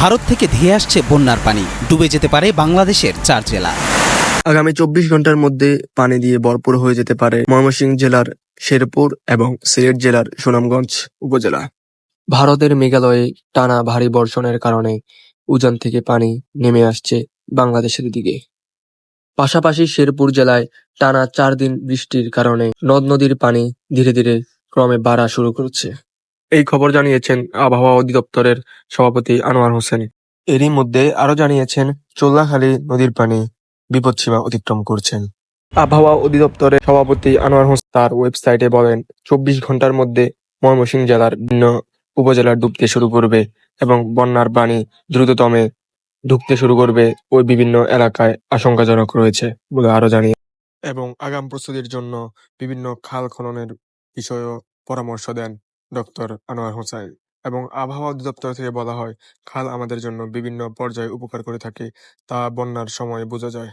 ভারত থেকে ধেয়ে আসছে বন্যার পানি। ডুবে যেতে পারে বাংলাদেশের চার জেলা। আগামী চব্বিশ ঘণ্টার মধ্যে পানি দিয়ে ভরপুর হয়ে যেতে পারে ময়মনসিংহ জেলার শেরপুর এবং সিলেট জেলার সুনামগঞ্জ উপজেলা। ভারতের মেঘালয়ে টানা ভারী বর্ষণের কারণে উজান থেকে পানি নেমে আসছে বাংলাদেশের দিকে। পাশাপাশি শেরপুর জেলায় টানা চার দিন বৃষ্টির কারণে নদ নদীর পানি ধীরে ধীরে ক্রমে বাড়া শুরু করছে। এই খবর জানিয়েছেন আবহাওয়া অধিদপ্তরের সভাপতি আনোয়ার হোসেন। এরই মধ্যে আরও জানিয়েছেন চোল্লাখালী নদীর পানি বিপদসীমা অতিক্রম করছেন। আবহাওয়া অধিদপ্তরের সভাপতি আনোয়ার হোসেন তার ওয়েবসাইটে বলেন, চব্বিশ ঘণ্টার মধ্যে ময়মনসিংহ জেলার বিভিন্ন উপজেলা ডুবতে শুরু করবে এবং বন্যার পানি দ্রুততমে ঢুকতে শুরু করবে ওই বিভিন্ন এলাকায় আশঙ্কাজনক রয়েছে বলে আরও জানিয়ে এবং আগাম প্রস্তুতির জন্য বিভিন্ন খাল খননের বিষয়েও পরামর্শ দেন। ডক্টর আনোয়ার হোসাইন এবং আবহাওয়া অধিদপ্তর থেকে বলা হয়, খাল আমাদের জন্য বিভিন্ন পর্যায়ে উপকার করে থাকে, তা বন্যার সময় বোঝা যায়।